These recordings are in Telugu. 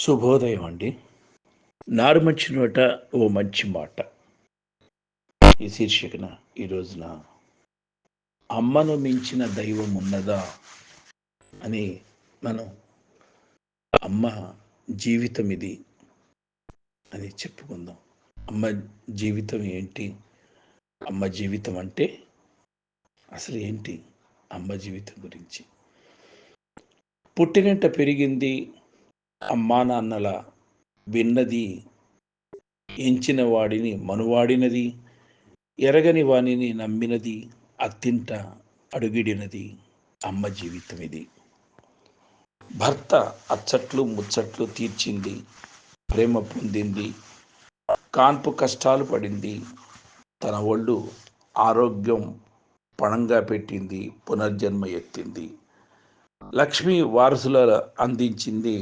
శుభోదయం అండి. నారు నోట ఓ మంచి మాట. ఈ శీర్షికన ఈ రోజున అమ్మను మించిన దైవం ఉన్నదా అని మనం అమ్మ జీవితం ఇది అని చెప్పుకుందాం. అమ్మ జీవితం ఏంటి? అమ్మ జీవితం అంటే అసలు ఏంటి? అమ్మ జీవితం గురించి. పుట్టినంట పెరిగింది అమ్మా నాన్నల విన్నది ఎంచిన వాడిని మనువాడినది ఎరగని వాణిని నమ్మినది అత్తింట అడుగిడినది అమ్మ జీవితం ఇది. భర్త అచ్చట్లు ముచ్చట్లు తీర్చింది ప్రేమ పొందింది కాన్పు కష్టాలు పడింది తన ఒళ్ళు ఆరోగ్యం పణంగా పెట్టింది పునర్జన్మ ఎత్తింది. లక్ష్మి వారసుల అందించింది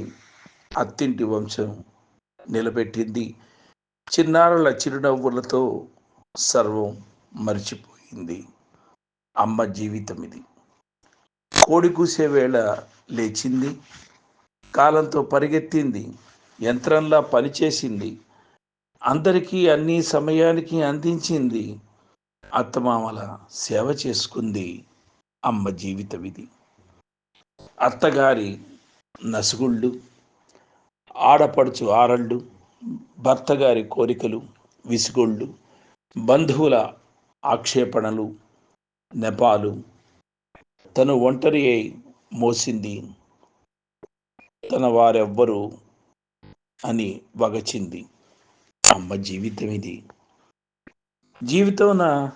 అత్తింటి వంశం నిలబెట్టింది. చిన్నారుల చిరునవ్వులతో సర్వం మర్చిపోయింది. అమ్మ జీవితం ఇది. కోడి కూసే వేళ లేచింది. కాలంతో పరిగెత్తింది. యంత్రంలా పనిచేసింది. అందరికీ అన్ని సమయానికి అందించింది. అత్తమామల సేవ చేసుకుంది. అమ్మ జీవితం ఇది. అత్తగారి నసుగుళ్ళు ఆడపడుచు ఆరళ్ళు భర్తగారి కోరికలు విసుగుళ్ళు బంధువుల ఆక్షేపణలు నెపాలు. తను ఒంటరి అయి మోసింది. తన వారెవ్వరు అని వగచింది. అమ్మ జీవితం ఇది. జీవితంన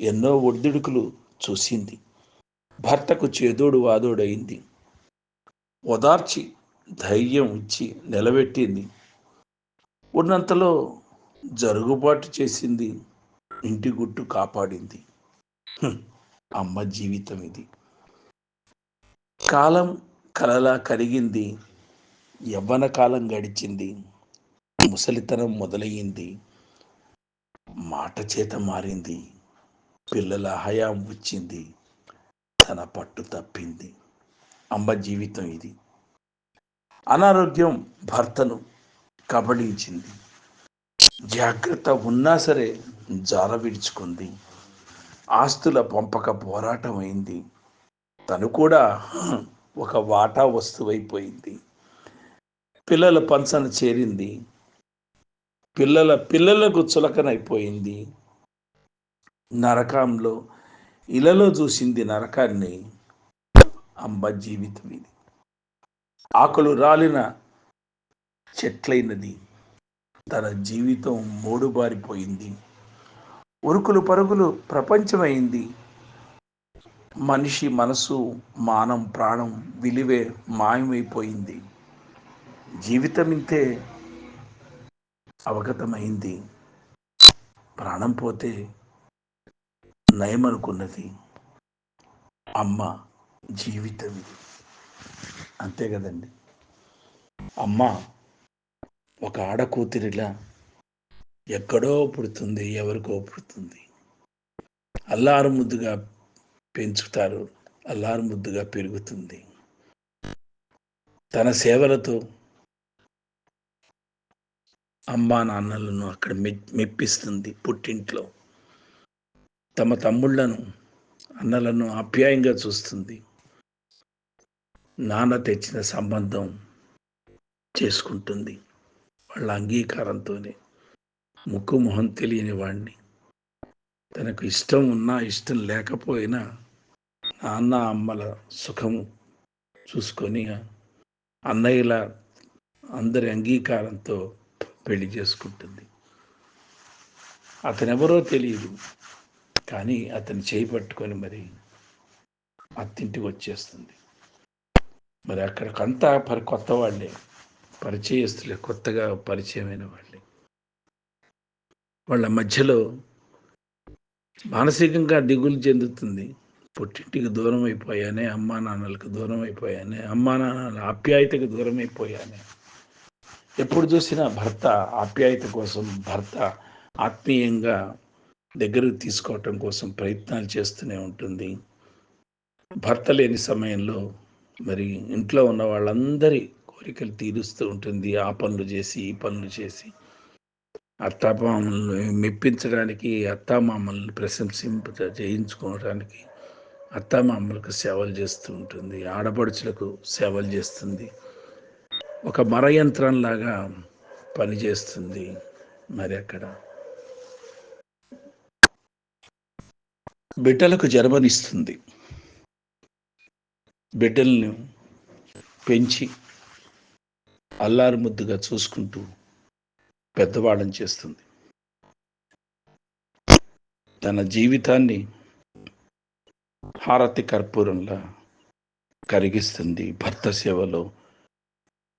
ఎన్నో ఒడిదుడుకులు చూసింది. భర్తకు చేదోడు వాదోడైంది ఓదార్చి ధైర్యం ఇచ్చి నిలబెట్టింది. ఉన్నంతలో జరుగుబాటు చేసింది ఇంటి గుట్టు కాపాడింది. అమ్మ జీవితం ఇది. కాలం కలలా కరిగింది. యవ్వన కాలం గడిచింది. ముసలితనం మొదలయ్యింది. మాట చేత మారింది. పిల్లల హయాం వచ్చింది. తన పట్టు తప్పింది. అమ్మ జీవితం ఇది. అనారోగ్యం భర్తను కబళించింది. జాగ్రత్త ఉన్నా సరే జాల విడుచుకుంది. ఆస్తుల పంపక పోరాటం అయింది తను కూడా ఒక వాటా వస్తువైపోయింది. పిల్లల పంచన చేరింది. పిల్లల పిల్లలకు చులకనైపోయింది. నరకంలో ఇలలో చూసింది నరకాన్ని అమ్మ జీవితం ఇది ఆకులు రాలిన చెట్లైనది. తన జీవితం మూడుబారిపోయింది. ఉరుకులు పరుగులు ప్రపంచమైంది. మనిషి మనసు మానం ప్రాణం విలువే మాయమైపోయింది. జీవితం ఇంతే అవగతమైంది. ప్రాణం పోతే నయమనుకున్నది. అమ్మ జీవితం అంతే కదండి. అమ్మ ఒక ఆడకూతురిలా ఎక్కడో పుడుతుంది ఎవరికో పుడుతుంది. అల్లారు ముద్దుగా పెంచుతారు అల్లారు ముద్దుగా పెరుగుతుంది. తన సేవలతో అమ్మా నాన్నలను అక్కడ మె మెప్పిస్తుంది పుట్టింట్లో. తమ తమ్ముళ్ళను అన్నలను ఆప్యాయంగా చూస్తుంది. నాన్న తెచ్చిన సంబంధం చేసుకుంటుంది. వాళ్ళ అంగీకారంతోనే ముక్కు మొహం తెలియని వాడిని తనకు ఇష్టం ఉన్నా ఇష్టం లేకపోయినా నాన్న అమ్మల సుఖము చూసుకొని అన్నయ్యల అందరి అంగీకారంతో పెళ్ళి చేసుకుంటుంది. అతనెవరో తెలియదు. కానీ అతను చేయి పట్టుకొని మరి అత్తింటికి వచ్చేస్తుంది. మరి అక్కడికంతా పరి కొత్త వాళ్ళే పరిచయస్తులే కొత్తగా పరిచయమైన వాళ్ళే వాళ్ళ మధ్యలో మానసికంగా దిగులు చెందుతుంది. పుట్టింటికి దూరం అయిపోయానే అమ్మా నాన్నలకు దూరం అయిపోయానే అమ్మా నాన్నల ఆప్యాయతకు దూరం అయిపోయానే ఎప్పుడు చూసినా భర్త ఆప్యాయత కోసం భర్త ఆత్మీయంగా దగ్గరకు తీసుకోవటం కోసం ప్రయత్నాలు చేస్తూనే ఉంటుంది. భర్త లేని సమయంలో మరి ఇంట్లో ఉన్న వాళ్ళందరి కోరికలు తీరుస్తూ ఉంటుంది. ఆ పనులు చేసి ఈ పనులు చేసి. అత్తామామల్ని మెప్పించడానికి అత్తామామల్ని ప్రశంసింప చేయించుకోవడానికి అత్తామామలకు సేవలు చేస్తూ ఉంటుంది. ఆడపడుచులకు సేవలు చేస్తుంది. ఒక మర యంత్రంలాగా పనిచేస్తుంది మరి అక్కడ. బిడ్డలకు జన్మనిస్తుంది. బిడ్డలను పెంచి అల్లారు ముద్దుగా చూసుకుంటూ పెద్దవాళ్ళని చేస్తుంది. తన జీవితాన్ని హారతి కర్పూరంలా కరిగిస్తుంది భర్త సేవలో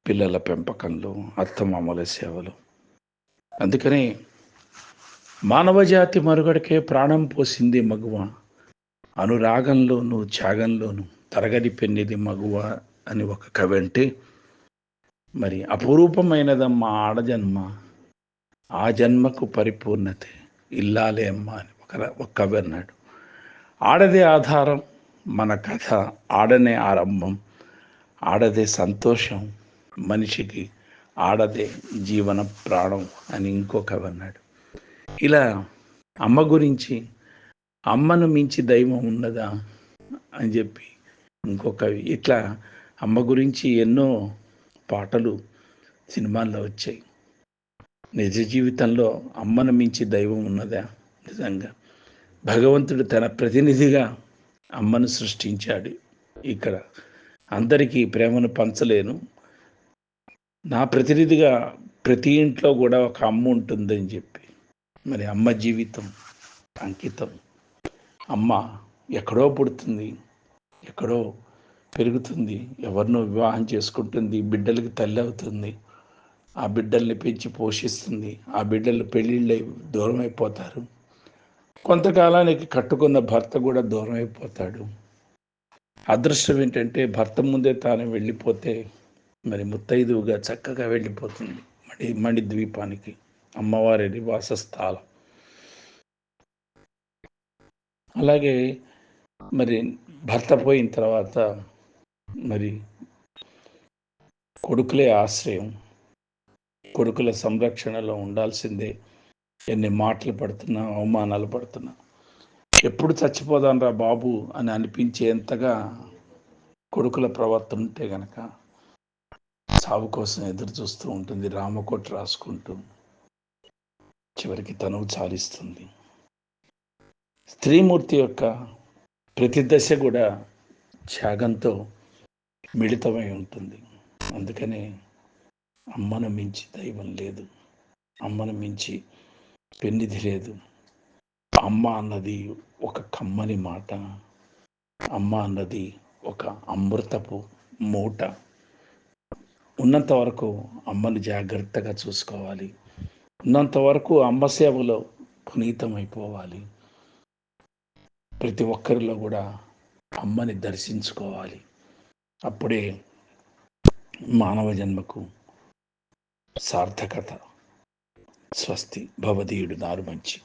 పిల్లల పెంపకంలో అత్తమామల సేవలో. అందుకనే మానవజాతి మరుగడకే ప్రాణం పోసింది మగువ. అనురాగంలోను త్యాగంలోనూ తరగని పెన్నిది మగువ అని ఒక కవి అంటే మరి అపురూపమైనదమ్మా ఆడజన్మ ఆ జన్మకు పరిపూర్ణత ఇల్లాలే అమ్మ అని ఒక ఒక కవి అన్నాడు. ఆడదే ఆధారం మన కథ ఆడనే ఆరంభం ఆడదే సంతోషం మనిషికి ఆడదే జీవన ప్రాణం అని ఇంకో కవి అన్నాడు. ఇలా అమ్మ గురించి అమ్మను మించి దైవం ఉన్నదా అని చెప్పి ఇంకొక ఇట్లా అమ్మ గురించి ఎన్నో పాటలు సినిమాల్లో వచ్చాయి. నిజ జీవితంలో అమ్మను మించి దైవం ఉన్నదా? నిజంగా. భగవంతుడు తన ప్రతినిధిగా అమ్మను సృష్టించాడు. ఇక్కడ అందరికీ ప్రేమను పంచలేను. నా ప్రతినిధిగా ప్రతి ఇంట్లో కూడా ఒక అమ్మ ఉంటుందని చెప్పి. మరి అమ్మ జీవితం అంకితం. అమ్మ ఎక్కడో పుడుతుంది. ఎక్కడో పెరుగుతుంది. ఎవరినో వివాహం చేసుకుంటుంది. బిడ్డలకి తల్లి అవుతుంది. ఆ బిడ్డల్ని పెంచి పోషిస్తుంది. ఆ బిడ్డలు పెళ్ళిళ్ళై దూరం అయిపోతారు కొంతకాలానికి కట్టుకున్న భర్త కూడా దూరం అయిపోతాడు అదృష్టం ఏంటంటే భర్త ముందే తాను వెళ్ళిపోతే మరి ముత్తైదువుగా చక్కగా వెళ్ళిపోతుంది. మణి మణి ద్వీపానికి అమ్మవారి నివాస స్థలం అలాగే మరి భర్త పోయిన తర్వాత మరి కొడుకులే ఆశ్రయం. కొడుకుల సంరక్షణలో ఉండాల్సిందే. ఎన్ని మాటలు పడుతున్నా అవమానాలు పడుతున్నా. ఎప్పుడు చచ్చిపోదాం రా బాబు అని అనిపించేంతగా కొడుకుల ప్రవర్తన ఉంటే గనక సాగు కోసం ఎదురు చూస్తూ ఉంటుంది రామకోట రాసుకుంటూ చివరికి తనువు చాలిస్తుంది. స్త్రీమూర్తి యొక్క ప్రతి దశ కూడా త్యాగంతో మిళితమై ఉంటుంది. అందుకనే అమ్మను మించి దైవం లేదు. అమ్మను మించి పెన్నిధి లేదు. అమ్మ అన్నది ఒక కమ్మని మాట. అమ్మ అన్నది ఒక అమృతపు మూట. ఉన్నంత వరకు అమ్మను జాగ్రత్తగా చూసుకోవాలి. ఉన్నంత వరకు అమ్మ సేవలో పునీతమైపోవాలి. ప్రతి ఒక్కరిలో కూడా అమ్మని దర్శించుకోవాలి. అప్పుడే మానవ జన్మకు సార్థకత స్వస్తి భవదీయుడు నారు మంచి